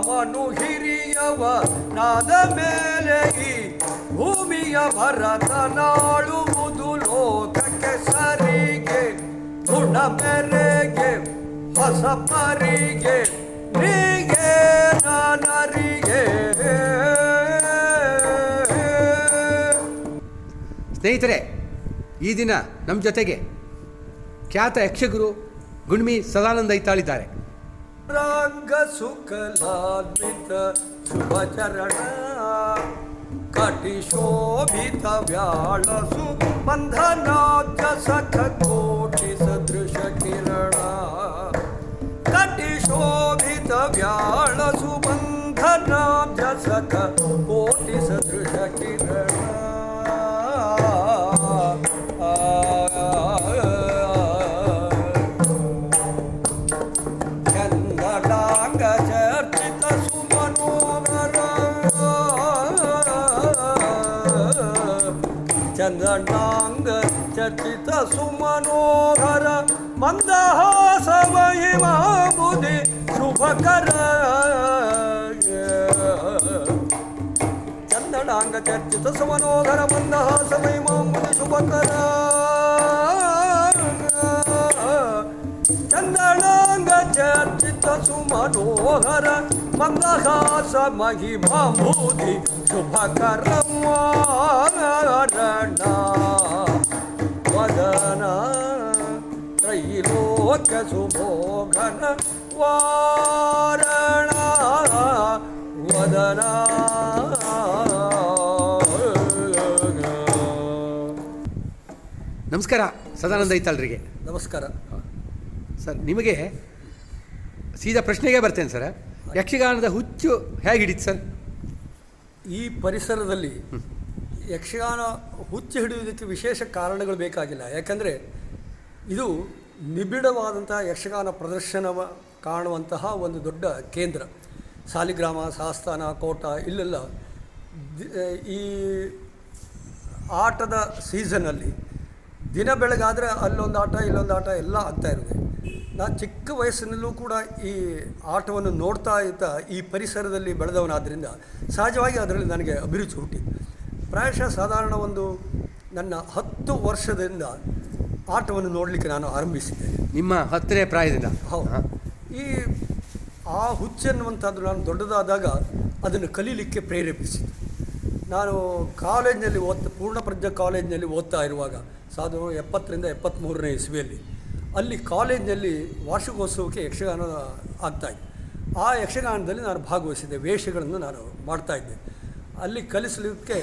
ರಾಮನು ಹಿರಿಯವ, ನಾದ ಮೇಲೆ ಈ ಭೂಮಿಯ ಭರತ ನಾಳುವುದು ಲೋಕಕ್ಕೆ ಸರಿಗೆ, ಗುಣ ಮೆರೆಗೆ ಹೊಸ ಪರಿಗೆ, ನೀಗೆ ನನರಿಗೆ. ಸ್ನೇಹಿತರೆ, ಈ ದಿನ ನಮ್ಮ ಜೊತೆಗೆ ಖ್ಯಾತ ಯಕ್ಷಗುರು ಗುಣ್ಮಿ ಸದಾನಂದ ಐತಾಳಿದ್ದಾರೆ गुखलात सुभचरण कटिशोभितव्याळ सुबन्धना जसख कोटिसदृश किरण कटिशोभितव्याळ सुबन्धना जख कोटिसदृश किरण ಸುಮನೋಹರ ಮಂದಹಾಸ ಮಹಿಮಾ ಬುಧಿ ಶುಭಕರ. ಚಂದಡಾಂಗ ಚರ್ಚಿತ ಸುಮನೋಹರ ಮಂದಹಾಸ ಮಹಿಮಾ ಬುಧಿ ಶುಭಕರ. ಚಂದಡಾಂಗ ಚರ್ಚಿತ ಸುಮನೋಹರ ಮಂದಹಾಸ ತ್ರೈಲೋಕ ಸುಮೋಘನ ವಾರಣ ವದನ. ನಮಸ್ಕಾರ ಸದಾನಂದ ಐತಾಳ್ರಿಗೆ ನಮಸ್ಕಾರ. ಸರ್ ನಿಮಗೆ ಸೀದಾ ಪ್ರಶ್ನೆಗೆ ಬರ್ತೇನೆ ಸರ್. ಯಕ್ಷಗಾನದ ಹುಚ್ಚು ಹೇಗೆ ಹಿಡಿತು ಸರ್? ಈ ಪರಿಸರದಲ್ಲಿ ಯಕ್ಷಗಾನ ಹುಚ್ಚು ಹಿಡಿಯುವುದಕ್ಕೆ ವಿಶೇಷ ಕಾರಣಗಳು ಬೇಕಾಗಿಲ್ಲ. ಯಾಕಂದರೆ ಇದು ನಿಬಿಡವಾದಂತಹ ಯಕ್ಷಗಾನ ಪ್ರದರ್ಶನ ಕಾಣುವಂತಹ ಒಂದು ದೊಡ್ಡ ಕೇಂದ್ರ. ಸಾಲಿಗ್ರಾಮ, ಸಾಸ್ತಾನ, ಕೋಟ ಇಲ್ಲೆಲ್ಲ ಈ ಆಟದ ಸೀಸನಲ್ಲಿ ದಿನ ಬೆಳಗಾದರೆ ಅಲ್ಲೊಂದು ಆಟ, ಇಲ್ಲೊಂದು ಆಟ ಎಲ್ಲ ಆಗ್ತಾ ಇರುತ್ತೆ. ನಾನು ಚಿಕ್ಕ ವಯಸ್ಸಿನಲ್ಲೂ ಕೂಡ ಈ ಆಟವನ್ನು ನೋಡ್ತಾ ಇದ್ದ ಈ ಪರಿಸರದಲ್ಲಿ ಬೆಳೆದವನಾದ್ದರಿಂದ ಸಹಜವಾಗಿ ಅದರಲ್ಲಿ ನನಗೆ ಅಭಿರುಚಿ ಹುಟ್ಟಿತು ಪ್ರಾಯಶಃ ಸಾಧಾರಣ ಒಂದು ನನ್ನ ಹತ್ತು ವರ್ಷದಿಂದ ಆಟವನ್ನು ನೋಡಲಿಕ್ಕೆ ನಾನು ಆರಂಭಿಸಿದ್ದೆ ನಿಮ್ಮ ಹತ್ತನೇ ಪ್ರಾಯದಿಂದ. ಹೌದು. ಹಾಂ. ಈ ಆ ಹುಚ್ಚೆನ್ನುವಂಥದ್ದು ನಾನು ದೊಡ್ಡದಾದಾಗ ಅದನ್ನು ಕಲೀಲಿಕ್ಕೆ ಪ್ರೇರೇಪಿಸಿತು ನಾನು ಕಾಲೇಜಿನಲ್ಲಿ ಓದ್ತಾ ಪೂರ್ಣಪ್ರಜ್ಞ ಕಾಲೇಜಿನಲ್ಲಿ ಓದ್ತಾ ಇರುವಾಗ ಸಾವಿರದ ಎಪ್ಪತ್ತರಿಂದ ಎಪ್ಪತ್ತ್ಮೂರನೇ ಇಸ್ವಿಯಲ್ಲಿ ಅಲ್ಲಿ ಕಾಲೇಜಿನಲ್ಲಿ ವಾರ್ಷಿಕೋತ್ಸವಕ್ಕೆ ಯಕ್ಷಗಾನ ಆಗ್ತಾಯಿತ್ತು ಆ ಯಕ್ಷಗಾನದಲ್ಲಿ ನಾನು ಭಾಗವಹಿಸಿದ್ದೆ ವೇಷಗಳನ್ನು ನಾನು ಮಾಡ್ತಾಯಿದ್ದೆ ಅಲ್ಲಿ ಕಲಿಸಲಿಕ್ಕೆ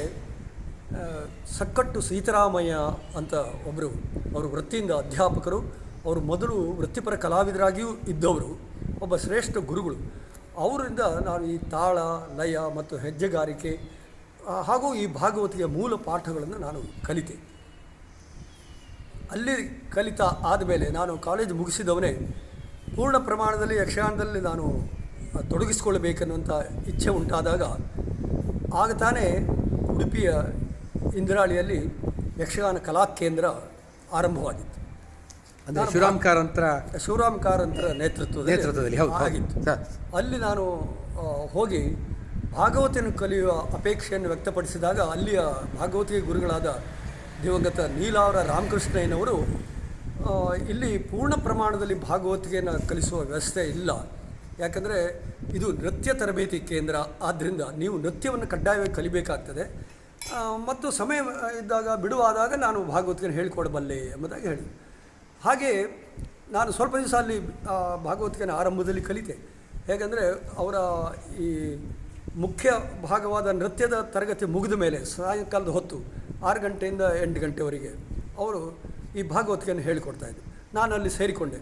ಸಕ್ಕಟ್ಟು ಸೀತಾರಾಮಯ್ಯ ಅಂತ ಒಬ್ಬರು ಅವರು ವೃತ್ತಿಯಿಂದ ಅಧ್ಯಾಪಕರು, ಅವರು ಮೊದಲು ವೃತ್ತಿಪರ ಕಲಾವಿದರಾಗಿಯೂ ಇದ್ದವರು, ಒಬ್ಬ ಶ್ರೇಷ್ಠ ಗುರುಗಳು. ಅವರಿಂದ ನಾನು ಈ ತಾಳ, ಲಯ ಮತ್ತು ಹೆಜ್ಜೆಗಾರಿಕೆ ಹಾಗೂ ಈ ಭಾಗವತಿಯ ಮೂಲ ಪಾಠಗಳನ್ನು ನಾನು ಕಲಿತೆ. ಅಲ್ಲಿ ಕಲಿತ ಆದಮೇಲೆ ನಾನು ಕಾಲೇಜ್ ಮುಗಿಸಿದವನೇ, ಪೂರ್ಣ ಪ್ರಮಾಣದಲ್ಲಿ, ಯಕ್ಷಗಾನದಲ್ಲಿ ನಾನು ತೊಡಗಿಸಿಕೊಳ್ಳಬೇಕನ್ನುವಂಥ ಇಚ್ಛೆ ಉಂಟಾದಾಗ, ಆಗ ತಾನೇ ಉಡುಪಿಯ ಇಂದ್ರಾಳಿಯಲ್ಲಿ ಯಕ್ಷಗಾನ ಕಲಾ ಕೇಂದ್ರ ಆರಂಭವಾಗಿತ್ತು. ಅಂದರೆ ಶಿವರಾಮ್ ಕಾರಂತರ ಶಿವರಾಮ್ ಕಾರಂತರ ನೇತೃತ್ವದಲ್ಲಿ ನೇತೃತ್ವದಲ್ಲಿ ಹೌದು. ಆಗಿತ್ತು. ಅಲ್ಲಿ ನಾನು ಹೋಗಿ ಭಾಗವತಿಯನ್ನು ಕಲಿಯುವ ಅಪೇಕ್ಷೆಯನ್ನು ವ್ಯಕ್ತಪಡಿಸಿದಾಗ ಅಲ್ಲಿಯ ಭಾಗವತಿಯ ಗುರುಗಳಾದ ದಿವಂಗತ ನೀಲಾವರ ರಾಮಕೃಷ್ಣಯ್ಯನವರು ಇಲ್ಲಿ ಪೂರ್ಣ ಪ್ರಮಾಣದಲ್ಲಿ ಭಾಗವತಿಗೆಯನ್ನು ಕಲಿಸುವ ವ್ಯವಸ್ಥೆ ಇಲ್ಲ. ಯಾಕಂದರೆ ಇದು ನೃತ್ಯ ತರಬೇತಿ ಕೇಂದ್ರ. ಆದ್ದರಿಂದ ನೀವು ನೃತ್ಯವನ್ನು ಕಡ್ಡಾಯವಾಗಿ ಕಲಿಬೇಕಾಗ್ತದೆ. ಮತ್ತು ಸಮಯ ಇದ್ದಾಗ ಬಿಡುವಾದಾಗ ನಾನು ಭಾಗವತಿಗೆ ಹೇಳಿಕೊಡಬಲ್ಲೆ ಎಂಬುದಾಗಿ ಹೇಳಿದೆ ಹಾಗೆ ನಾನು ಸ್ವಲ್ಪ ದಿವಸ ಅಲ್ಲಿ ಭಾಗವತಿಕೆನ ಆರಂಭದಲ್ಲಿ ಕಲಿತೆ. ಹೇಗೆಂದರೆ ಅವರ ಈ ಮುಖ್ಯ ಭಾಗವಾದ ನೃತ್ಯದ ತರಗತಿ ಮುಗಿದ ಮೇಲೆ ಸಾಯಂಕಾಲದ ಹೊತ್ತು ಆರು ಗಂಟೆಯಿಂದ ಎಂಟು ಗಂಟೆವರೆಗೆ ಅವರು ಈ ಭಾಗವತಿಕೆಯನ್ನು ಹೇಳಿಕೊಡ್ತಾಯಿದ್ರು ನಾನು ಅಲ್ಲಿ ಸೇರಿಕೊಂಡೆ.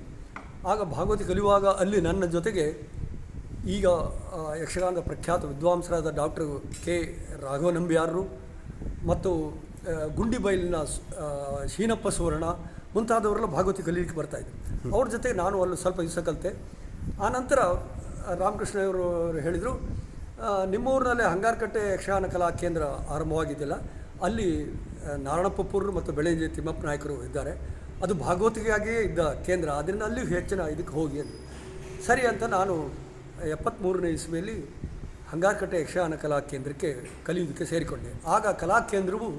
ಆಗ ಭಾಗವತಿ ಕಲಿಯುವಾಗ ಅಲ್ಲಿ ನನ್ನ ಜೊತೆಗೆ ಈಗ ಯಕ್ಷಗಾನದ ಪ್ರಖ್ಯಾತ ವಿದ್ವಾಂಸರಾದ ಡಾಕ್ಟರ್ ಕೆ ರಾಘವನಂಬಿಯಾರರು ಮತ್ತು ಗುಂಡಿಬೈಲಿನ ಶೀನಪ್ಪ ಸುವರ್ಣ ಮುಂತಾದವರೆಲ್ಲ ಭಾಗವತಿ ಕಲೀಲಿಕ್ಕೆ ಬರ್ತಾಯಿದ್ರು ಅವ್ರ ಜೊತೆಗೆ ನಾನು ಅಲ್ಲಿ ಸ್ವಲ್ಪ ದಿವಸ ಕಲಿತೆ. ಆನಂತರ ರಾಮಕೃಷ್ಣವರು ಹೇಳಿದರು ನಿಮ್ಮ ಊರಿನಲ್ಲಿ ಹಂಗಾರಕಟ್ಟೆ ಯಕ್ಷಗಾನ ಕಲಾ ಕೇಂದ್ರ ಆರಂಭವಾಗಿದ್ದಿಲ್ಲ. ಅಲ್ಲಿ ನಾರಾಯಣಪ್ಪಪುರರು ಮತ್ತು ಬೆಳಂಜಿ ತಿಮ್ಮಪ್ಪ ನಾಯಕರು ಇದ್ದಾರೆ. ಅದು ಭಾಗವತಿಗಾಗಿಯೇ ಇದ್ದ ಕೇಂದ್ರ. ಅದರಿಂದ ಅಲ್ಲಿಯೂ ಹೆಚ್ಚಿನ ಇದಕ್ಕೆ ಹೋಗಿ ಸರಿ ಅಂತ ನಾನು ಎಪ್ಪತ್ತ್ಮೂರನೇ ಇಸ್ವಿಯಲ್ಲಿ ಹಂಗಾರಕಟ್ಟೆ ಯಕ್ಷಗಾನ ಕಲಾ ಕೇಂದ್ರಕ್ಕೆ ಕಲಿಯುವುದಕ್ಕೆ ಸೇರಿಕೊಂಡೆ. ಆಗ ಕಲಾ ಕೇಂದ್ರವು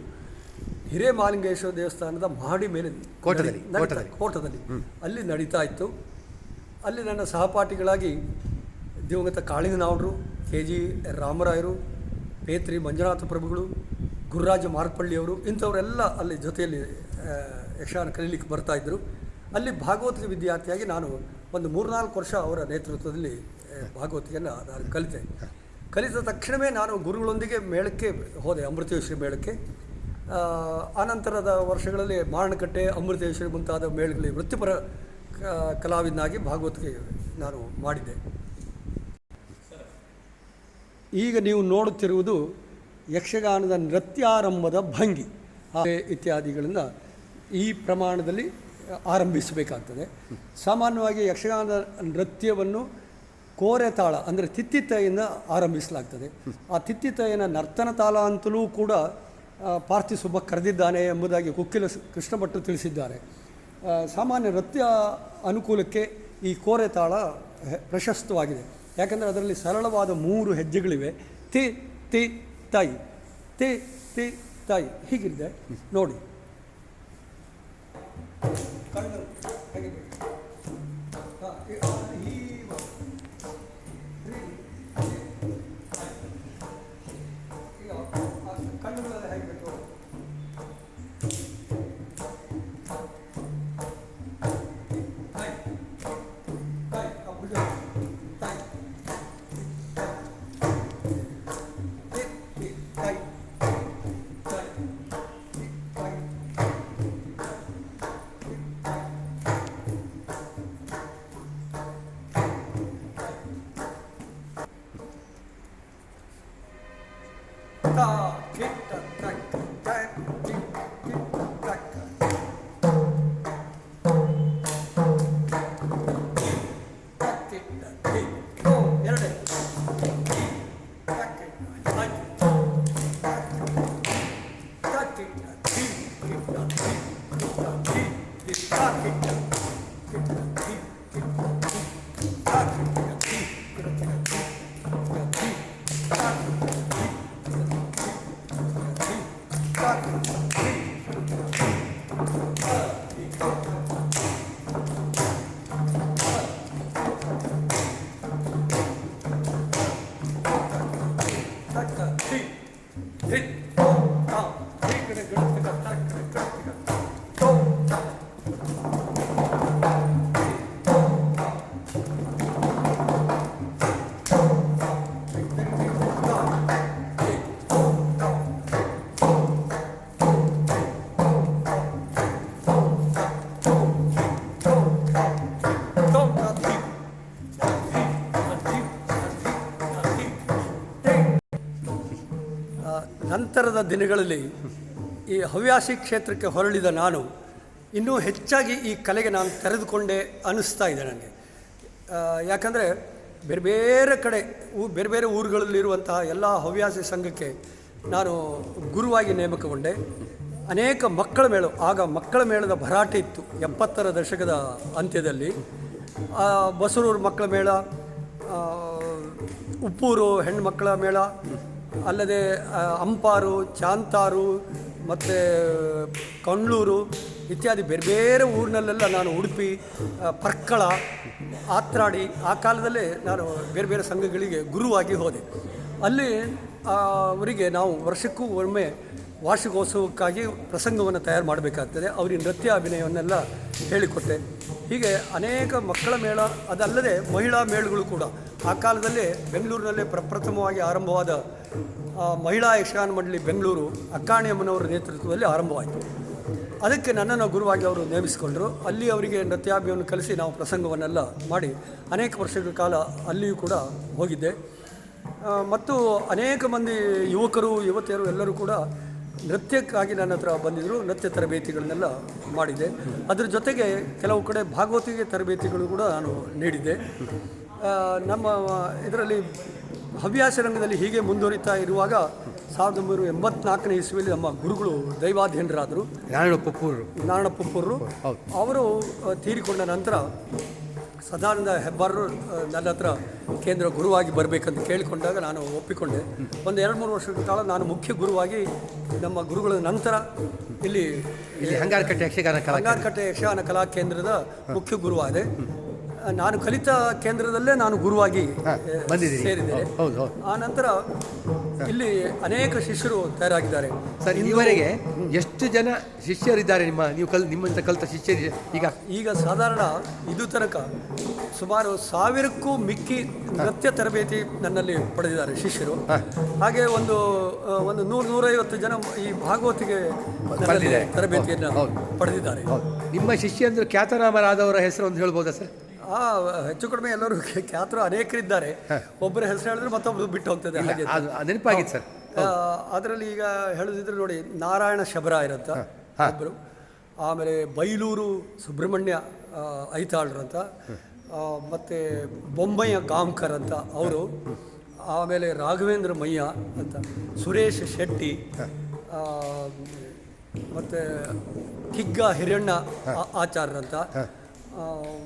ಹಿರೇಮಾಲಿಂಗೇಶ್ವರ ದೇವಸ್ಥಾನದ ಮಹಡಿ ಮೇಲೆ ಕೋಟದಲ್ಲಿ, ಕೋಟದಲ್ಲಿ. ಅಲ್ಲಿ ನಡೀತಾ ಇತ್ತು. ಅಲ್ಲಿ ನನ್ನ ಸಹಪಾಠಿಗಳಾಗಿ ದಿವಂಗತ ಕಾಳಿಂಗನವರು ಕೆ ಜಿ ರಾಮರಾಯರು ಪೇತ್ರಿ ಮಂಜುನಾಥ ಪ್ರಭುಗಳು ಗುರುರಾಜ ಮಾರ್ಪಳ್ಳಿಯವರು ಇಂಥವರೆಲ್ಲ ಅಲ್ಲಿ ಜೊತೆಯಲ್ಲಿ ಯಕ್ಷಗಾನ ಕಲೀಲಿಕ್ಕೆ ಬರ್ತಾಯಿದ್ರು ಅಲ್ಲಿ ಭಾಗವತ ವಿದ್ಯಾರ್ಥಿಯಾಗಿ ನಾನು ಒಂದು ಮೂರ್ನಾಲ್ಕು ವರ್ಷ ಅವರ ನೇತೃತ್ವದಲ್ಲಿ ಭಾಗವತಿಯನ್ನು ನಾನು ಕಲಿತೆ. ಕಲಿತ ತಕ್ಷಣವೇ ನಾನು ಗುರುಗಳೊಂದಿಗೆ ಮೇಳಕ್ಕೆ ಹೋದೆ, ಅಮೃತೇಶ್ವರಿ ಮೇಳಕ್ಕೆ. ಆನಂತರದ ವರ್ಷಗಳಲ್ಲಿ ಮಾರಣಕಟ್ಟೆ ಅಮೃತೇಶ್ವರಿ ಮುಂತಾದ ಮೇಳಗಳಲ್ಲಿ ವೃತ್ತಿಪರ ಕಲಾವಿದನಾಗಿ ಭಾಗವತ್ಗೆ ನಾನು ಮಾಡಿದ್ದೆ. ಈಗ ನೀವು ನೋಡುತ್ತಿರುವುದು ಯಕ್ಷಗಾನದ ನೃತ್ಯಾರಂಭದ ಭಂಗಿ. ಇತ್ಯಾದಿಗಳನ್ನು ಈ ಪ್ರಮಾಣದಲ್ಲಿ ಆರಂಭಿಸಬೇಕಾಗ್ತದೆ. ಸಾಮಾನ್ಯವಾಗಿ ಯಕ್ಷಗಾನದ ನೃತ್ಯವನ್ನು ಕೋರೆ ತಾಳ ಅಂದರೆ ತಿತ್ತಿತೆಯಿಂದ ಆರಂಭಿಸಲಾಗ್ತದೆ. ಆ ತಿತ್ತಿತೆಯನ ನರ್ತನ ತಾಳ ಅಂತಲೂ ಕೂಡ ಪಾರ್ಥಿಸುಬ್ಬ ಪಾರ್ಥಿ ಸುಬ್ಬ ಕರೆದಿದ್ದಾನೆ ಎಂಬುದಾಗಿ ಕುಕ್ಕಿಲ ಕೃಷ್ಣಭಟ್ಟು ತಿಳಿಸಿದ್ದಾರೆ. ಸಾಮಾನ್ಯ ನೃತ್ಯ ಅನುಕೂಲಕ್ಕೆ ಈ ಕೋರೆ ತಾಳ ಹೆ- ಪ್ರಶಸ್ತವಾಗಿದೆ. ಯಾಕೆಂದರೆ ಅದರಲ್ಲಿ ಸರಳವಾದ ಮೂರು ಹೆಜ್ಜೆಗಳಿವೆ. ತಿ ತಿ, ತೈ, ತಿ ತಿ, ತೈ. ಹೀಗಿದೆ. ನೋಡಿ. ನಂತರದ ದಿನಗಳಲ್ಲಿ ಈ ಹವ್ಯಾಸಿ ಕ್ಷೇತ್ರಕ್ಕೆ ಹೊರಳಿದ ನಾನು ಇನ್ನೂ ಹೆಚ್ಚಾಗಿ ಈ ಕಲೆಗೆ ನಾನು ತೆರೆದುಕೊಂಡೆ ಅನ್ನಿಸ್ತಾ ಇದೆ ನನಗೆ. ಯಾಕಂದರೆ ಬೇರೆ ಬೇರೆ ಕಡೆ ಊ, ಬೇರೆ ಬೇರೆ ಊರುಗಳಲ್ಲಿರುವಂತಹ ಎಲ್ಲ ಹವ್ಯಾಸಿ ಸಂಘಕ್ಕೆ ನಾನು ಗುರುವಾಗಿ ನೇಮಕಗೊಂಡೆ. ಅನೇಕ ಮಕ್ಕಳ ಮೇಳ, ಆಗ ಮಕ್ಕಳ ಮೇಳದ ಭರಾಟೆ ಇತ್ತು ಎಪ್ಪತ್ತರ ದಶಕದ ಅಂತ್ಯದಲ್ಲಿ. ಬಸರೂರು ಮಕ್ಕಳ ಮೇಳ ಉಪ್ಪೂರು ಹೆಣ್ಮಕ್ಕಳ ಮೇಳ ಅಲ್ಲದೆ ಅಂಪಾರು, ಚಾಂತಾರು, ಮತ್ತು ಕಣ್ಣೂರು ಇತ್ಯಾದಿ ಬೇರೆ ಬೇರೆ ಊರಿನಲ್ಲೆಲ್ಲ ನಾನು ಉಡುಪಿ ಪರ್ಕಳ ಆತ್ರಾಡಿ ಆ ಕಾಲದಲ್ಲೇ ನಾನು ಬೇರೆ ಬೇರೆ ಸಂಘಗಳಿಗೆ ಗುರುವಾಗಿ ಹೋದೆ. ಅಲ್ಲಿ ಅವರಿಗೆ ನಾವು ವರ್ಷಕ್ಕೂ ಒಮ್ಮೆ ವಾರ್ಷಿಕೋತ್ಸವಕ್ಕಾಗಿ ಪ್ರಸಂಗವನ್ನು ತಯಾರು ಮಾಡಬೇಕಾಗ್ತದೆ. ಅವರಿಗೆ ನೃತ್ಯ, ಅಭಿನಯವನ್ನೆಲ್ಲ ಹೇಳಿಕೊಟ್ಟೆ. ಹೀಗೆ ಅನೇಕ ಮಕ್ಕಳ ಮೇಳ, ಅದಲ್ಲದೆ ಮಹಿಳಾ ಮೇಳಗಳು ಕೂಡ. ಆ ಕಾಲದಲ್ಲಿ ಬೆಂಗಳೂರಿನಲ್ಲೇ ಪ್ರಪ್ರಥಮವಾಗಿ ಆರಂಭವಾದ ಮಹಿಳಾ ಯಕ್ಷಗಾನ ಮಂಡಳಿ ಬೆಂಗಳೂರು ಅಕ್ಕಾಣಿಯಮ್ಮನವರ ನೇತೃತ್ವದಲ್ಲಿ ಆರಂಭವಾಯಿತು. ಅದಕ್ಕೆ ನನ್ನನ್ನು ಗುರುವಾಗಿ ಅವರು ನೇಮಿಸಿಕೊಂಡರು. ಅಲ್ಲಿ ಅವರಿಗೆ ನೃತ್ಯಾಭಿಯನ್ನು ಕಲಿಸಿ ನಾವು ಪ್ರಸಂಗವನ್ನೆಲ್ಲ ಮಾಡಿ ಅನೇಕ ವರ್ಷಗಳ ಕಾಲ ಅಲ್ಲಿಯೂ ಕೂಡ ಹೋಗಿದ್ದೆ. ಮತ್ತು ಅನೇಕ ಮಂದಿ ಯುವಕರು, ಯುವತಿಯರು ಎಲ್ಲರೂ ಕೂಡ ನೃತ್ಯಕ್ಕಾಗಿ ನನ್ನ ಹತ್ರ ಬಂದಿದ್ದರು ನೃತ್ಯ ತರಬೇತಿಗಳನ್ನೆಲ್ಲ ಮಾಡಿದೆ. ಅದರ ಜೊತೆಗೆ ಕೆಲವು ಕಡೆ ಭಾಗವತಿಗೆ ತರಬೇತಿಗಳು ಕೂಡ ನಾನು ನೀಡಿದ್ದೆ ನಮ್ಮ ಇದರಲ್ಲಿ ಹವ್ಯಾಸ ರಂಗದಲ್ಲಿ ಹೀಗೆ ಮುಂದುವರಿತಾ ಇರುವಾಗ ಸಾವಿರದ ಒಂಬೈನೂರ ಎಂಬತ್ನಾಲ್ಕನೇ ಇಸ್ವಿಯಲ್ಲಿ ನಮ್ಮ ಗುರುಗಳು ದೈವಾಧೀನರಾದರು ನಾರಾಯಣ ಪಪ್ಪೂರು ಹೌದು. ಅವರು ತೀರಿಕೊಂಡ ನಂತರ ಸದಾನಂದ ಹೆಬ್ಬಾರರು ನನ್ನ ಹತ್ರ ಕೇಂದ್ರ ಗುರುವಾಗಿ ಬರಬೇಕಂತ ಕೇಳಿಕೊಂಡಾಗ ನಾನು ಒಪ್ಪಿಕೊಂಡೆ. ಒಂದು ಎರಡು ಮೂರು ವರ್ಷಗಳ ಕಾಲ ನಾನು ಮುಖ್ಯ ಗುರುವಾಗಿ ನಮ್ಮ ಗುರುಗಳ ನಂತರ ಇಲ್ಲಿ ಇಲ್ಲಿ ಹಂಗಾರಕಟ್ಟೆ ಯಕ್ಷಗಾನ ಕಲಾ ಬಂಗಾರಕಟ್ಟೆ ಯಕ್ಷಗಾನ ಕಲಾ ಕೇಂದ್ರದ ಮುಖ್ಯ ಗುರುವಾದೆ. ನಾನು ಕಲಿತ ಕೇಂದ್ರದಲ್ಲೇ ನಾನು ಗುರುವಾಗಿ ಸೇರಿದ್ದೇನೆ. ಹೌದು, ಹೌದು. ಆ ನಂತರ ಇಲ್ಲಿ ಅನೇಕ ಶಿಷ್ಯರು ತಯಾರಾಗಿದ್ದಾರೆ. ಸರ್ ಈವರೆಗೆ ಎಷ್ಟು ಜನ ಶಿಷ್ಯರಿದ್ದಾರೆ ನಿಮ್ಮ ನೀವು ಕಲ್ ನಿಮ್ಮಂತ ಕಲಿತ ಶಿಷ್ಯರು? ಈಗ ಈಗ ಸಾಧಾರಣ ಇದು ತನಕ ಸುಮಾರು ಸಾವಿರಕ್ಕೂ ಮಿಕ್ಕಿ ನೃತ್ಯ ತರಬೇತಿ ನನ್ನಲ್ಲಿ ಪಡೆದಿದ್ದಾರೆ ಶಿಷ್ಯರು. ಹಾಗೆ ಒಂದು ಒಂದು ನೂರು ನೂರೈವತ್ತು ಜನ ಈ ಭಾಗವತಿಗೆ. ತರಬೇತಿಯನ್ನು ಹೌದು, ಪಡೆದಿದ್ದಾರೆ. ನಿಮ್ಮ ಶಿಷ್ಯ ಅಂದ್ರೆ ಖ್ಯಾತನಾಮರಾದವರ ಹೆಸರು ಒಂದು ಹೇಳ್ಬೋದಾ ಸರ್? ಆ ಹೆಚ್ಚು ಕಡಿಮೆ ಎಲ್ಲರೂ ಖ್ಯಾತರು ಅನೇಕರಿದ್ದಾರೆ. ಒಬ್ಬರ ಹೆಸರು ಹೇಳಿದ್ರೆ ಮತ್ತೊಬ್ಬರು ಬಿಟ್ಟು ಹೋಗ್ತದೆ ಹಾಗೆ. ನೆನಪಾಗಿತ್ತು ಸರ್. ಅದರಲ್ಲಿ ಈಗ ಹೇಳಿದ್ರೆ ನೋಡಿ ನಾರಾಯಣ ಶಬರ ಇರಂತ ಒಬ್ಬರು ಆಮೇಲೆ ಬೈಲೂರು ಸುಬ್ರಹ್ಮಣ್ಯ ಐತಾಳ್ರಂತ ಮತ್ತು ಅಂತ. ಗಾಮ್ಕರ್ ಮತ್ತೆ ಬೊಮ್ಮಯ್ಯ ಗಾಂವ್ಕರ್ ಅಂತ ಅವರು. ಆಮೇಲೆ ರಾಘವೇಂದ್ರ ಮಯ್ಯ ಅಂತ. ಸುರೇಶ್ ಶೆಟ್ಟಿ. ಮತ್ತು ಕಿಗ್ಗ ಹಿರಣ್ಣ ಆಚಾರ್ಯರಂತ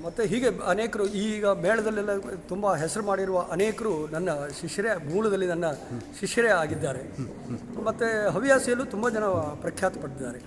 ಮತ್ತೆ ಹೀಗೆ ಅನೇಕರು ಈಗ ಮೇಳದಲ್ಲೆಲ್ಲ ತುಂಬ ಹೆಸರು ಮಾಡಿರುವ ಅನೇಕರು ನನ್ನ ಶಿಷ್ಯರೇ ಮೂಲದಲ್ಲಿ ನನ್ನ ಶಿಷ್ಯರೇ ಆಗಿದ್ದಾರೆ. ಮತ್ತು ಹವ್ಯಾಸಿಯಲ್ಲೂ ತುಂಬ ಜನ ಪ್ರಖ್ಯಾತ ಪಟ್ಟಿದ್ದಾರೆ.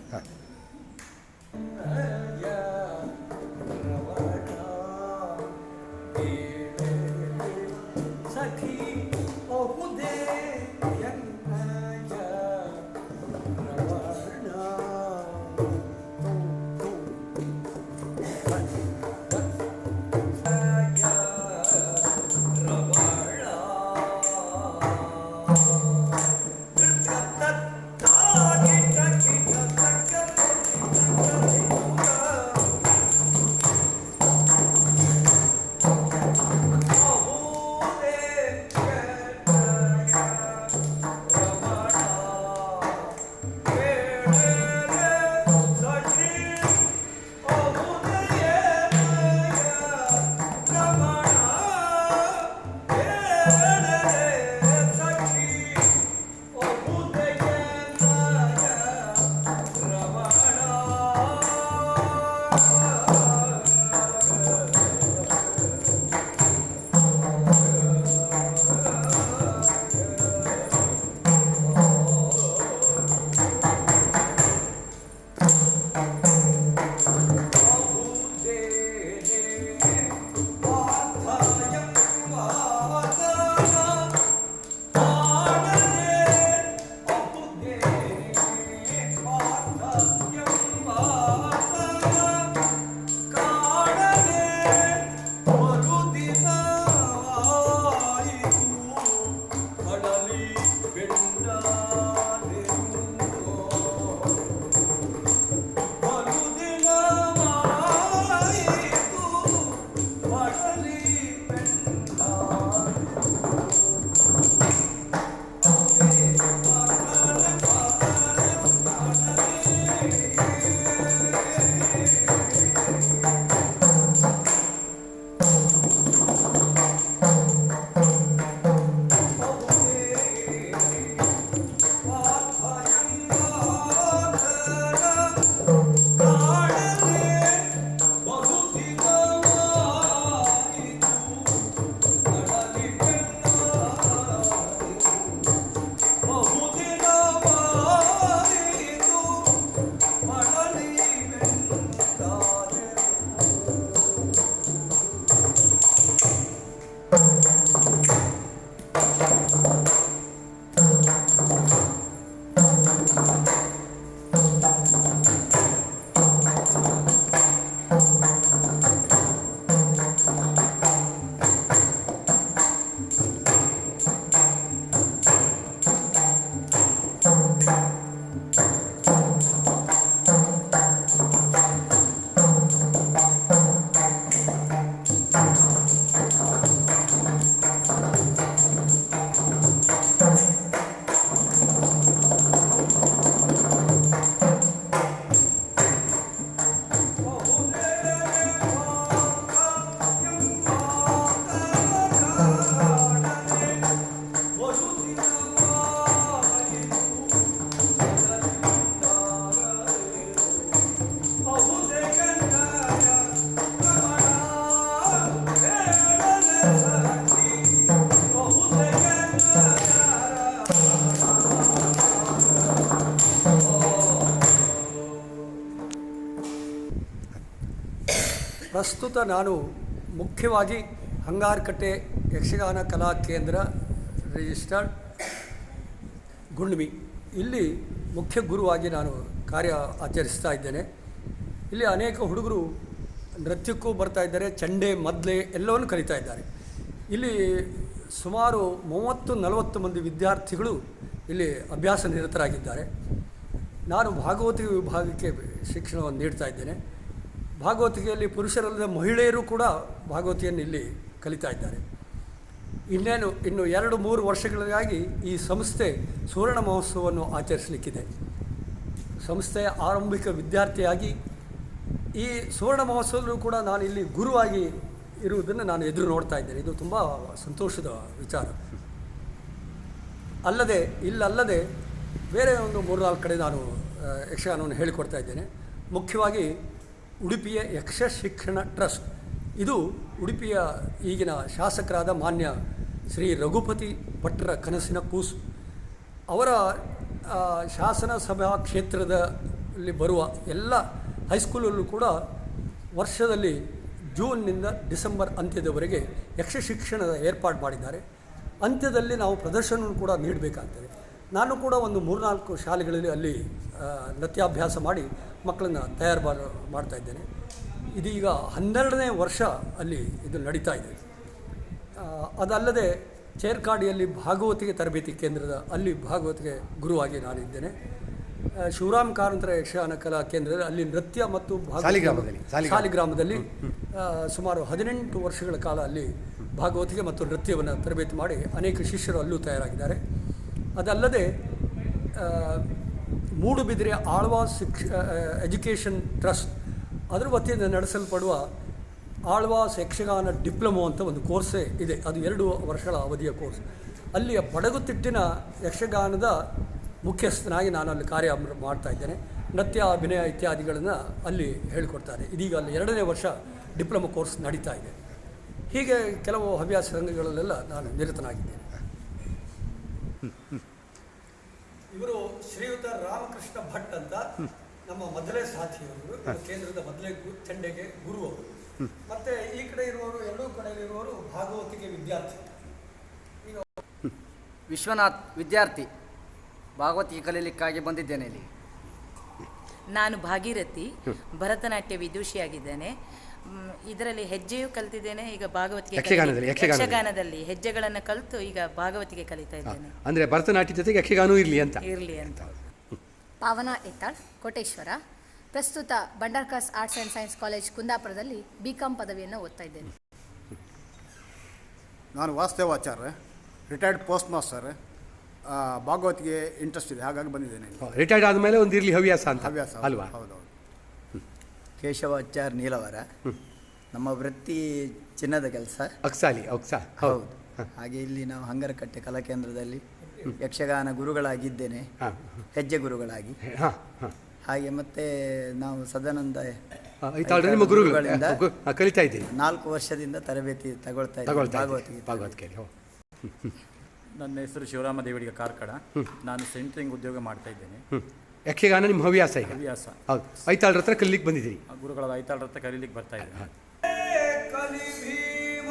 ಪ್ರಸ್ತುತ ನಾನು ಮುಖ್ಯವಾಗಿ ಹಂಗಾರಕಟ್ಟೆ ಯಕ್ಷಗಾನ ಕಲಾ ಕೇಂದ್ರ ರಿಜಿಸ್ಟರ್ಡ್ ಗುಂಡ್ಮಿ. ಇಲ್ಲಿ ಮುಖ್ಯ ಗುರುವಾಗಿ ನಾನು ಕಾರ್ಯ ಆಚರಿಸ್ತಾ ಇದ್ದೇನೆ. ಇಲ್ಲಿ ಅನೇಕ ಹುಡುಗರು ನೃತ್ಯಕ್ಕೂ ಬರ್ತಾ ಇದ್ದಾರೆ, ಚಂಡೆ, ಮದ್ಲೆ ಎಲ್ಲವನ್ನು ಕಲಿತಾ ಇದ್ದಾರೆ. ಇಲ್ಲಿ ಸುಮಾರು ಮೂವತ್ತು, ನಲವತ್ತು ಮಂದಿ ವಿದ್ಯಾರ್ಥಿಗಳು ಇಲ್ಲಿ ಅಭ್ಯಾಸ ನಿರತರಾಗಿದ್ದಾರೆ. ನಾನು ಭಾಗವತಿ ವಿಭಾಗಕ್ಕೆ ಶಿಕ್ಷಣವನ್ನು ನೀಡ್ತಾ ಇದ್ದೇನೆ. ಭಾಗವತಿಗೆಯಲ್ಲಿ ಪುರುಷರಲ್ಲದ ಮಹಿಳೆಯರು ಕೂಡ ಭಾಗವತಿಯನ್ನು ಇಲ್ಲಿ ಕಲಿತಾ ಇದ್ದಾರೆ. ಇನ್ನೇನು, ಇನ್ನು ಎರಡು ಮೂರು ವರ್ಷಗಳಿಗಾಗಿ ಈ ಸಂಸ್ಥೆ ಸುವರ್ಣ ಮಹೋತ್ಸವವನ್ನು ಆಚರಿಸಲಿಕ್ಕಿದೆ. ಸಂಸ್ಥೆಯ ಆರಂಭಿಕ ವಿದ್ಯಾರ್ಥಿಯಾಗಿ ಈ ಸುವರ್ಣ ಮಹೋತ್ಸವದಲ್ಲೂ ಕೂಡ ನಾನು ಇಲ್ಲಿ ಗುರುವಾಗಿ ಇರುವುದನ್ನು ನಾನು ಎದುರು ನೋಡ್ತಾ ಇದ್ದೇನೆ. ಇದು ತುಂಬ ಸಂತೋಷದ ವಿಚಾರ. ಅಲ್ಲದೆ, ಇಲ್ಲಲ್ಲದೆ ಬೇರೆ ಒಂದು ಮೂರು ನಾಲ್ಕು ಕಡೆ ನಾನು ಯಕ್ಷಗಾನವನ್ನು ಹೇಳಿಕೊಡ್ತಾ ಇದ್ದೇನೆ. ಮುಖ್ಯವಾಗಿ ಉಡುಪಿಯ ಯಕ್ಷ ಶಿಕ್ಷಣ ಟ್ರಸ್ಟ್. ಇದು ಉಡುಪಿಯ ಈಗಿನ ಶಾಸಕರಾದ ಮಾನ್ಯ ಶ್ರೀ ರಘುಪತಿ ಭಟ್ರ ಕನಸಿನ ಕೂಸು. ಅವರ ಶಾಸನ ಸಭಾ ಕ್ಷೇತ್ರದಲ್ಲಿ ಬರುವ ಎಲ್ಲ ಹೈಸ್ಕೂಲಲ್ಲೂ ಕೂಡ ವರ್ಷದಲ್ಲಿ ಜೂನ್ನಿಂದ ಡಿಸೆಂಬರ್ ಅಂತ್ಯದವರೆಗೆ ಯಕ್ಷ ಶಿಕ್ಷಣದ ಏರ್ಪಾಡು ಮಾಡಿದ್ದಾರೆ. ಅಂತ್ಯದಲ್ಲಿ ನಾವು ಪ್ರದರ್ಶನವನ್ನು ಕೂಡ ನೀಡಬೇಕಾಗ್ತದೆ. ನಾನು ಕೂಡ ಒಂದು ಮೂರ್ನಾಲ್ಕು ಶಾಲೆಗಳಲ್ಲಿ ಅಲ್ಲಿ ನೃತ್ಯಾಭ್ಯಾಸ ಮಾಡಿ ಮಕ್ಕಳನ್ನು ತಯಾರು ಮಾಡ- ಮಾಡ್ತಾ ಇದ್ದೇನೆ. ಇದೀಗ ಹನ್ನೆರಡನೇ ವರ್ಷ ಅಲ್ಲಿ ಇದು ನಡೀತಾ ಇದೆ. ಅದಲ್ಲದೆ ಚೇರ್ಕಾಡಿಯಲ್ಲಿ ಭಾಗವತಿಗೆ ತರಬೇತಿ ಕೇಂದ್ರದ ಅಲ್ಲಿ ಭಾಗವತಿಗೆ ಗುರುವಾಗಿ ನಾನಿದ್ದೇನೆ. ಶಿವರಾಮ್ ಕಾರಂತರ ಯಕ್ಷಗಾನ ಕಲಾ ಕೇಂದ್ರದಲ್ಲಿ ಅಲ್ಲಿ ನೃತ್ಯ ಮತ್ತು ಸಾಲಿಗ್ರಾಮದಲ್ಲಿ, ಸಾಲಿಗ್ರಾಮ. ಸಾಲಿಗ್ರಾಮದಲ್ಲಿ ಸುಮಾರು ಹದಿನೆಂಟು ವರ್ಷಗಳ ಕಾಲ ಅಲ್ಲಿ ಭಾಗವತಿಗೆ ಮತ್ತು ನೃತ್ಯವನ್ನು ತರಬೇತಿ ಮಾಡಿ ಅನೇಕ ಶಿಷ್ಯರು ಅಲ್ಲೂ ತಯಾರಾಗಿದ್ದಾರೆ. ಅದಲ್ಲದೆ ಮೂಡುಬಿದಿರೆ ಆಳ್ವಾಸ್ ಶಿಕ್ಷ ಎಜುಕೇಷನ್ ಟ್ರಸ್ಟ್ ಅದರ ವತಿಯಿಂದ ನಡೆಸಲ್ಪಡುವ ಆಳ್ವಾಸ್ ಯಕ್ಷಗಾನ ಡಿಪ್ಲೊಮೊ ಅಂತ ಒಂದು ಕೋರ್ಸೇ ಇದೆ. ಅದು ಎರಡು ವರ್ಷಗಳ ಅವಧಿಯ ಕೋರ್ಸ್. ಅಲ್ಲಿಯ ಬಡಗುತಿಟ್ಟಿನ ಯಕ್ಷಗಾನದ ಮುಖ್ಯಸ್ಥನಾಗಿ ನಾನು ಅಲ್ಲಿ ಕಾರ್ಯ ಮಾಡ್ತಾ ಇದ್ದೇನೆ. ನೃತ್ಯ, ಅಭಿನಯ ಇತ್ಯಾದಿಗಳನ್ನು ಅಲ್ಲಿ ಹೇಳಿಕೊಡ್ತಾರೆ. ಇದೀಗ ಅಲ್ಲಿ ಎರಡನೇ ವರ್ಷ ಡಿಪ್ಲೊಮೊ ಕೋರ್ಸ್ ನಡೀತಾ ಇದೆ. ಹೀಗೆ ಕೆಲವು ಹವ್ಯಾಸ ರಂಗಗಳಲ್ಲೆಲ್ಲ ನಾನು ನಿರತನಾಗಿದ್ದೇನೆ. ಇವರು ಶ್ರೀಯುತ ರಾಮಕೃಷ್ಣ ಭಟ್ ಅಂತ ನಮ್ಮ ಮೊದಲೇ ಸಾಥಿಯವರು ಕೇಂದ್ರದ ಮೊದಲೇ ಗು- ಚಂಡೆಗೆ ಗುರು ಅವರು. ಮತ್ತೆ ಈ ಕಡೆ ಇರುವವರು ಎರಡೂ ಕಡೆಯಲ್ಲಿರುವವರು ಭಾಗವತಿಗೆ ವಿದ್ಯಾರ್ಥಿ. ಈಗ ವಿಶ್ವನಾಥ್ ವಿದ್ಯಾರ್ಥಿ ಭಾಗವತಿಗೆ ಕಲೀಲಿಕ್ಕಾಗಿ ಬಂದಿದ್ದೇನೆ ಇಲ್ಲಿ. ನಾನು ಭಾಗೀರಥಿ ಭರತನಾಟ್ಯ ವಿದೂಷಿಯಾಗಿದ್ದೇನೆ. ಇದರಲ್ಲಿ ಹೆಜ್ಜೆಯೂ ಕಲ್ತಿದ್ದೇನೆ. ಈಗ ಭಾಗವತಿಗೆ ಯಕ್ಷಗಾನದಲ್ಲಿ, ಯಕ್ಷಗಾನದಲ್ಲಿ. ಯಕ್ಷಗಾನದಲ್ಲಿ ಹೆಜ್ಜೆಗಳನ್ನು ಕಲಿತು ಈಗ ಭಾಗವತಿಗೆ ಕಲಿತಾ ಇದ್ದೇನೆ ಅಂದರೆ ಭರತನಾಟ್ಯ ಜೊತೆಗೆ ಯಕ್ಷಗಾನವೂ ಇರಲಿ ಅಂತ. ಇರಲಿ ಅಂತ. ಪಾವನಾ ಎತ್ತಾಳ್ ಕೋಟೇಶ್ವರ. ಪ್ರಸ್ತುತ Bhandarkars arts and science college ಕುಂದಾಪುರದಲ್ಲಿ ಬಿ ಕಾಮ್ ಪದವಿಯನ್ನು ಓದ್ತಾ ಇದ್ದೇನೆ ನಾನು ವಾಸ್ತವಾಚಾರ್ಯ ರಿಟೈರ್ಡ್ ಪೋಸ್ಟ್ ಮಾಸ್ಟರ್ ಭಾಗವತ್ಗೆ ಇಂಟ್ರೆಸ್ಟ್ ಇದೆ. ಹಾಗಾಗಿ ಬಂದಿದ್ದೇನೆ. ರಿಟೈರ್ಡ್ ಆದಮೇಲೆ ಒಂದು ಇರಲಿ ಹವ್ಯಾಸ ಅಂತ. ಹವ್ಯಾಸ ಅಲ್ವಾ? ಹೌದೌದು ಕೇಶವಾಚಾರ್ ನೀಲವರ. ನಮ್ಮ ವೃತ್ತಿ ಚಿನ್ನದ ಕೆಲಸ. ಅಕ್ಸಾಲಿ ಅಕ್ಸಾ ಹೌದು. ಹಾಗೆ ಇಲ್ಲಿ ನಾವು ಹಂಗರಕಟ್ಟೆ ಕಲಾ ಕೇಂದ್ರದಲ್ಲಿ ಯಕ್ಷಗಾನ ಗುರುಗಳಾಗಿದ್ದೇನೆ. ಹೆಜ್ಜೆ ಗುರುಗಳಾಗಿ. ಹಾಗೆ ಮತ್ತೆ ನಾವು ಸದಾನಂದ ನಿಮ್ಮ ಗುರುಗಳಿಂದ ಕಲಿತಾ ಇದ್ದೀವಿ ನಾಲ್ಕು ವರ್ಷದಿಂದ ತರಬೇತಿ ತಗೊಳ್ತಾ ಇದ್ದೀವಿ ನನ್ನ ಹೆಸರು ಶಿವರಾಮ ದೇವಡಿಗೆ ಕಾರ್ಕಳ. ನಾನು ಸೆಂಟ್ರಿಂಗ್ ಉದ್ಯೋಗ ಮಾಡ್ತಾ ಇದ್ದೇನೆ. ಯಕ್ಷಗಾನ ನಿಮ್ಮ ಹವ್ಯಾಸ ಈಗ? ಹವ್ಯಾಸ. ಹೌದು. ಐತಾಳ್ರ ಹತ್ರ ಕಲಿಲಿಕ್ಕೆ ಬಂದಿದ್ದೀರಿ? ಆ ಗುರುಗಳ ಐತಾಳರ ಹತ್ರ ಕಲೀಲಿಕ್ಕೆ ಬರ್ತಾ ಇದ್ದೀರಿ. ಕಲಿ ಭೀಮ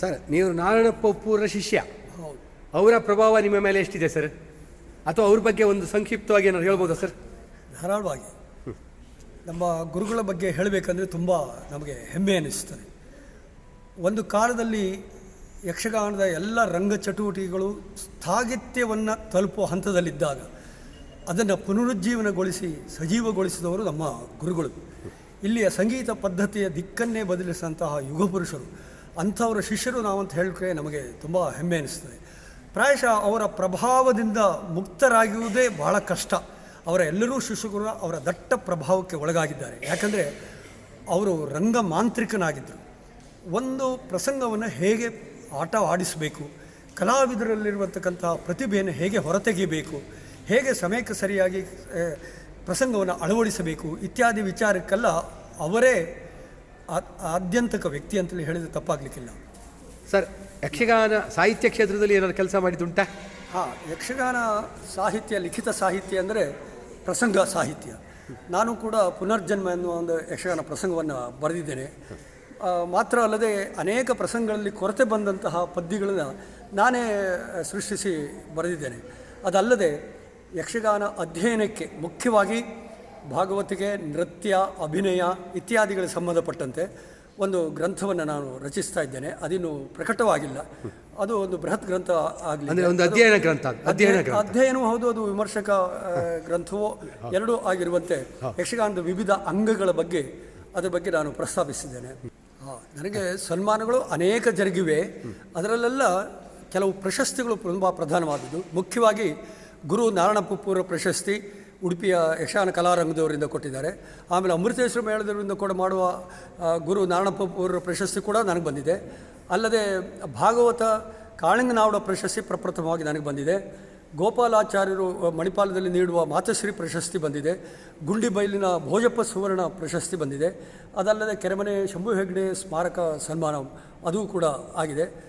ಸರ್ ನೀವು ನಾರಾಯಣಪ್ಪ ಪೂರ ಶಿಷ್ಯ ಅವರ ಪ್ರಭಾವ ನಿಮ್ಮ ಮೇಲೆ ಎಷ್ಟಿದೆ ಸರ್? ಅಥವಾ ಅವ್ರ ಬಗ್ಗೆ ಒಂದು ಸಂಕ್ಷಿಪ್ತವಾಗಿ ಏನಾದ್ರು ಹೇಳ್ಬೋದಾ ಸರ್? ಧಾರಾಳವಾಗಿ. ನಮ್ಮ ಗುರುಗಳ ಬಗ್ಗೆ ಹೇಳಬೇಕಂದ್ರೆ ತುಂಬ ನಮಗೆ ಹೆಮ್ಮೆ ಅನ್ನಿಸ್ತದೆ ಒಂದು ಕಾಲದಲ್ಲಿ ಯಕ್ಷಗಾನದ ಎಲ್ಲ ರಂಗ ಚಟುವಟಿಕೆಗಳು ಸ್ಥಾಗಿತ್ಯವನ್ನು ತಲುಪುವ ಹಂತದಲ್ಲಿದ್ದಾಗ ಅದನ್ನು ಪುನರುಜ್ಜೀವನಗೊಳಿಸಿ ಸಜೀವಗೊಳಿಸಿದವರು ನಮ್ಮ ಗುರುಗಳು. ಇಲ್ಲಿಯ ಸಂಗೀತ ಪದ್ಧತಿಯ ದಿಕ್ಕನ್ನೇ ಬದಲಿಸಿದಂತಹ ಯುಗಪುರುಷರು. ಅಂಥವರ ಶಿಷ್ಯರು ನಾವಂತ ಹೇಳಿದ್ರೆ ನಮಗೆ ತುಂಬ ಹೆಮ್ಮೆ ಅನಿಸ್ತದೆ. ಪ್ರಾಯಶಃ ಅವರ ಪ್ರಭಾವದಿಂದ ಮುಕ್ತರಾಗುವುದೇ ಬಹಳ ಕಷ್ಟ. ಅವರ ಎಲ್ಲರೂ ಶಿಷ್ಯರು ಅವರ ದಟ್ಟ ಪ್ರಭಾವಕ್ಕೆ ಒಳಗಾಗಿದ್ದಾರೆ. ಯಾಕಂದರೆ ಅವರು ರಂಗ ಮಾಂತ್ರಿಕನಾಗಿದ್ದರು ಒಂದು ಪ್ರಸಂಗವನ್ನು ಹೇಗೆ ಆಟ ಆಡಿಸಬೇಕು ಕಲಾವಿದರಲ್ಲಿರುವಂತಕ್ಕಂಥ ಪ್ರತಿಭೆಯನ್ನು ಹೇಗೆ ಹೊರತೆಗೆಯಬೇಕು, ಹೇಗೆ ಸಮಯಕ್ಕೆ ಸರಿಯಾಗಿ ಪ್ರಸಂಗವನ್ನು ಅಳವಡಿಸಬೇಕು ಇತ್ಯಾದಿ ವಿಚಾರಕ್ಕೆಲ್ಲ ಅವರೇ ಆದ್ಯಂತಕ ವ್ಯಕ್ತಿ ಅಂತೇಳಿ ಹೇಳಿದರೆ ತಪ್ಪಾಗಲಿಕ್ಕಿಲ್ಲ. ಸರ್ ಯಕ್ಷಗಾನ ಸಾಹಿತ್ಯ ಕ್ಷೇತ್ರದಲ್ಲಿ ಏನಾದ್ರು ಕೆಲಸ ಮಾಡಿದ್ದುಂಟಾ? ಹಾಂ ಯಕ್ಷಗಾನ ಸಾಹಿತ್ಯ ಲಿಖಿತ ಸಾಹಿತ್ಯ ಅಂದರೆ ಪ್ರಸಂಗ ಸಾಹಿತ್ಯ. ನಾನು ಕೂಡ ಪುನರ್ಜನ್ಮ ಎನ್ನುವ ಒಂದು ಯಕ್ಷಗಾನ ಪ್ರಸಂಗವನ್ನು ಬರೆದಿದ್ದೇನೆ. ಮಾತ್ರ ಅಲ್ಲದೆ ಅನೇಕ ಪ್ರಸಂಗಗಳಲ್ಲಿ ಕೊರತೆ ಬಂದಂತಹ ಪದ್ಯಗಳನ್ನು ನಾನೇ ಸೃಷ್ಟಿಸಿ ಬರೆದಿದ್ದೇನೆ. ಅದಲ್ಲದೆ ಯಕ್ಷಗಾನ ಅಧ್ಯಯನಕ್ಕೆ ಮುಖ್ಯವಾಗಿ ಭಾಗವತಿಗೆ ನೃತ್ಯ ಅಭಿನಯ ಇತ್ಯಾದಿಗಳಿಗೆ ಸಂಬಂಧಪಟ್ಟಂತೆ ಒಂದು ಗ್ರಂಥವನ್ನು ನಾನು ರಚಿಸ್ತಾ ಇದ್ದೇನೆ. ಅದಿನ್ನು ಪ್ರಕಟವಾಗಿಲ್ಲ. ಅದು ಒಂದು ಬೃಹತ್ ಗ್ರಂಥ ಆಗಲಿ ಅಂದ್ರೆ ಒಂದು ಅಧ್ಯಯನ ಗ್ರಂಥ ಅಧ್ಯಯನ. ಅಧ್ಯಯನವೂ ಹೌದು ಅದು ವಿಮರ್ಶಕ ಗ್ರಂಥವೋ ಎರಡೂ ಆಗಿರುವಂತೆ ಯಕ್ಷಗಾನದ ವಿವಿಧ ಅಂಗಗಳ ಬಗ್ಗೆ ಅದರ ಬಗ್ಗೆ ನಾನು ಪ್ರಸ್ತಾಪಿಸಿದ್ದೇನೆ. ನನಗೆ ಸನ್ಮಾನಗಳು ಅನೇಕ ಜರುಗಿವೆ. ಅದರಲ್ಲೆಲ್ಲ ಕೆಲವು ಪ್ರಶಸ್ತಿಗಳು ತುಂಬ ಪ್ರಧಾನವಾದದ್ದು. ಮುಖ್ಯವಾಗಿ ಗುರು ನಾರಾಯಣಪುರ ಪ್ರಶಸ್ತಿ ಉಡುಪಿಯ ಯಕ್ಷಗಾನ ಕಲಾರಂಗದವರಿಂದ ಕೊಟ್ಟಿದ್ದಾರೆ. ಆಮೇಲೆ ಅಮೃತೇಶ್ವರ ಮೇಳದವರಿಂದ ಕೂಡ ಮಾಡುವ ಗುರು ನಾರಾಯಣಪ್ಪವರ ಪ್ರಶಸ್ತಿ ಕೂಡ ನನಗೆ ಬಂದಿದೆ. ಅಲ್ಲದೆ ಭಾಗವತ ಕಾಳಿಂಗನಾವಡ ಪ್ರಶಸ್ತಿ ಪ್ರಪ್ರಥಮವಾಗಿ ನನಗೆ ಬಂದಿದೆ. ಗೋಪಾಲಾಚಾರ್ಯರು ಮಣಿಪಾಲದಲ್ಲಿ ನೀಡುವ ಮಾತಶ್ರೀ ಪ್ರಶಸ್ತಿ ಬಂದಿದೆ. ಗುಂಡಿಬೈಲಿನ ಭೋಜಪ್ಪ ಸುವರ್ಣ ಪ್ರಶಸ್ತಿ ಬಂದಿದೆ. ಅದಲ್ಲದೆ ಕೆರೆಮನೆ ಶಂಭು ಹೆಗ್ಡೆ ಸ್ಮಾರಕ ಸನ್ಮಾನ, ಅದು ಕೂಡ ಆಗಿದೆ.